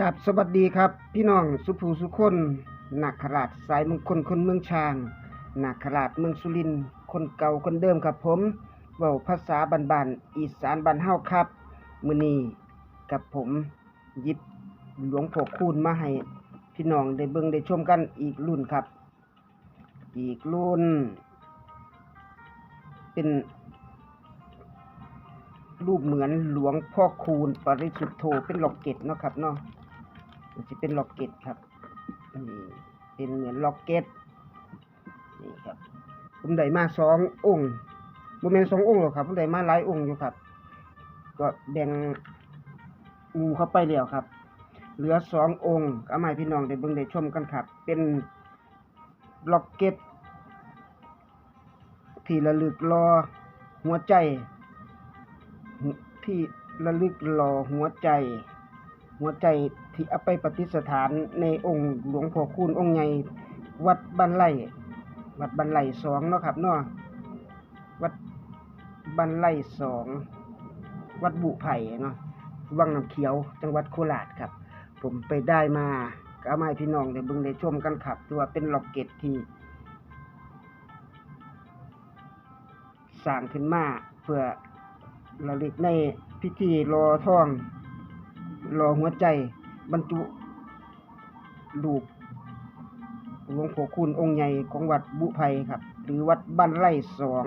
กับสวัสดีครับ พี่น้องสุภูสุคนนักขราชสายมงคลคนเมืองช้างนักขราชเมืองสุรินคนเก่าคนเดิมครับผมเว้าภาษาบ้านๆอีสานบ้านเฮาครับ มือนีกับผมยิบหลวงพ่อคูณมาให้พี่น้องได้เบิ่งได้ชมกันอีกรุ่นครับ อีกรุ่น เป็น รูปเหมือนหลวงพ่อคูณปริสุทธโธเป็นล็อกเก็ตเนาะครับเนาะ มันจะเป็นล็อกเก็ตครับนี่เป็นเหมือนล็อกเก็ตนี่ครับผมได้มาสององค์บ่แม่นสององค์หรอกครับผมได้มาหลายองค์อยู่ครับ ก็แบ่งหมูเข้าไปแล้วครับ เหลือสององค์ก็เอามาให้พี่น้องได้เบิ่งได้ชมกันครับ เป็นล็อกเก็ตที่ระลึกรอหัวใจ ที่ระลึกรอหัวใจ หัวใจที่เอาไปปฏิสถานในองค์หลวงพ่อคูณองค์ใหญ่วัดบ้านไร่วัดบ้านไร่สองเนาะครับเนาะวัดบ้านไร่สองวัดบุไผ่เนาะวังน้ำเขียวจังหวัดโคราชครับ ผมไปได้มาก็ามาให้พี่น้องได้เบิ่งได้ชมกันครับที่ว่าเป็นล็อกเก็ตที่สร้างขึ้นมาเพื่อระลึกในพิธีรอท่อง รอหัวใจ บรรจุรูปหลวงพ่อคุณองค์ใหญ่ของวัดบุไพครับ หรือวัดบ้านไร่สอง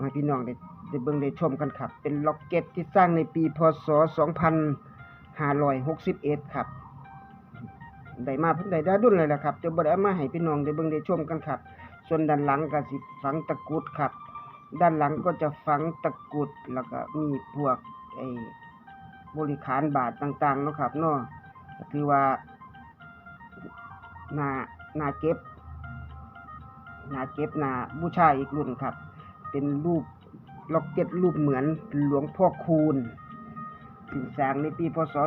ให้พี่น้องได้ได้เบิ่งได้ชมกันครับ เป็นล็อกเก็ตที่สร้างในปีพศ 2561 ครับได้มาเพิ่นได้ได้ดุนเลยล่ะครับจะบ่ได้เอามาให้พี่น้องได้เบิ่งได้ชมกันครับ ส่วนด้านหลังก็สิฝังตะกุดครับ ด้านหลังก็จะฝังตะกุดแล้วก็มีพวกไอ้ บริขารบาทต่างๆเนาะครับเนาะก็คือว่านานาเก็บนาเก็บนาบูชาอีกรุ่นครับ เป็นรูปล็อกเก็ตรูปเหมือนหลวงพ่อคูณถึงสร้างในปีพศ 2561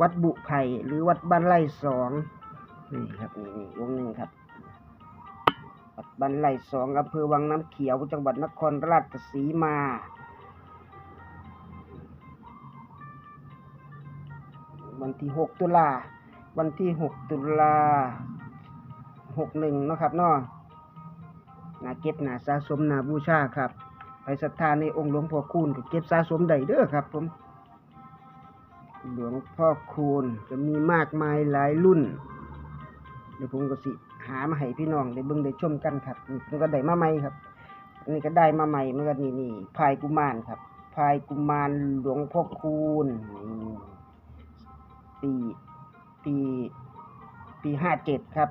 วัดบุไผ่หรือวัดบ้านไร่สองนี่ครับนี่นี่วงหนึงครับ วัดบ้านไร่สองอำเภอวังน้ำเขียวจังหวัดนครราชสีมา วันที่หกตุลา วันที่หกตุลาหกหนึ่งเนาะครับเนาะนาเก็บนาสะสมนาบูชาครับ ไปศรัทธาในองค์หลวงพ่อคูณก็เก็บสะสมได้เด้อครับผม หลวงพ่อคูณจะมีมากมายหลายรุ่น เดี๋ยวผมก็สิหามาให้พี่น้องได้เบิ่งได้ชมกันครับนี่มันก็ได้มาใหม่ครับอันนี้ก็ได้มาใหม่มันก็นี่นี่พายกุมารครับพายกุมารหลวงพ่อคูณนี่ ปีปีห้าเจ็ดครับ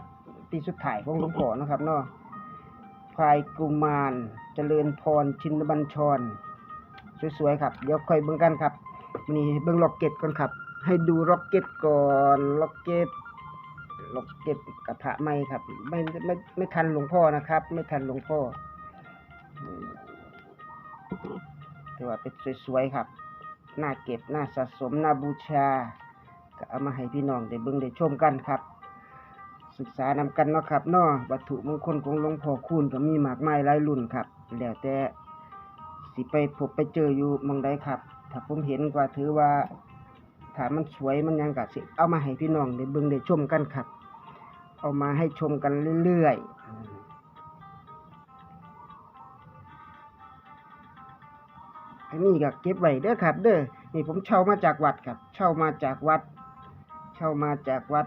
ปีสุดท้ายของหลวงพ่อนะครับเนาะพายกุมารเจริญพรชินบัญชร สวยๆครับ เดี๋ยวค่อยเบิ่งกันครับนี่เบิ่งล็อกเก็ตก่อนครับ ให้ดูล็อกเก็ตก่อนล็อกเก็ตล็อกเก็ตกระทะไหมครับ ไม่ไม่ไม่ทันหลวงพ่อนะครับ ไม่ทันหลวงพ่ออืมแต่ว่าเป็นสวยๆครับน้าเก็บน้าสะสมน้าบูชา ก็เอามาให้พี่น้องได้เบิ่งได้ชมกันครับ ศึกษานำกันเนาะครับเนาะวัตถุมงคลของหลวงพ่อคูณก็มีมากมายหลายรุ่นครับ แล้วแต่สิไปพบไปเจออยู่มองใดครับ ถ้าผมเห็นก็ถือว่าถ้ามันสวยมันยังกะสิเอามาให้พี่น้องได้เบิ่งได้ชมกันครับ เอามาให้ชมกันเรื่อยๆอืมอันนี้ก็เก็บไว้เด้อครับ เด้อนี่ผมเช่ามาจากวัดครับ เช่ามาจากวัด เช่ามาจากวัด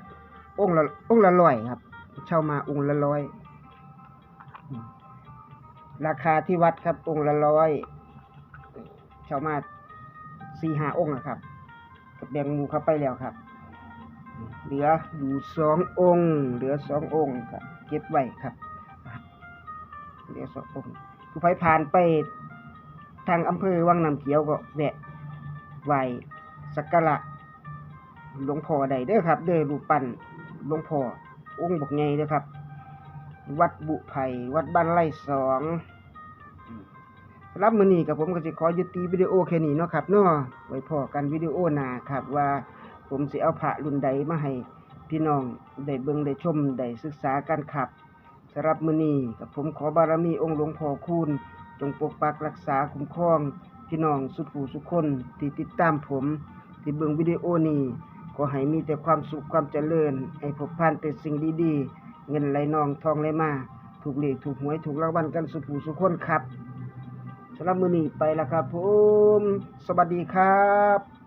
องค์ละองค์ละร้อยครับ เช่ามาองค์ละร้อย ราคาที่วัดครับ องค์ละร้อยเช่ามาสี่ห้าองค์นะครับแบ่งหมู่เข้าไปแล้วครับ เหลืออยู่สององค์ เหลือสององค์ก็เก็บไว้ครับ เหลือสององค์ผู้ใครผ่านไปทางอำเภอวังน้ำเขียวก็แวะไหวสักการะ หลวงพ่อใดเด้อครับ เด้อรูปปั้นหลวงพ่อองค์บกไงเด้อครับ วัดบุไผ่วัดบ้านไร่สองสำหรับมือนี้กับผมก็สิขอยุติวิดีโอแค่นี้เนาะครับเนาะไว้พอกันวิดีโอหน้าครับว่าผมสิเอาพระรุ่นใดมาให้พี่น้องได้เบิ่งได้ชมได้ศึกษากันครับสำหรับมือนี้กับผมขอบารมีองค์หลวงพ่อคูณจงปกปักรักษาคุ้มครอง พี่น้องสุขผู้สุขคนที่ติดตามผม ที่เบิ่งวิดีโอนี้ ก็ให้มีแต่ความสุขความเจริญ ให้พบพันแต่สิ่งดีๆ เงินไหลนองทองไหลมา ถูกเลขถูกหวยถูกรางวัลกันสุขผู้สุขคนครับสำหรับมือนี้ไปแล้วครับผม สวัสดีครับ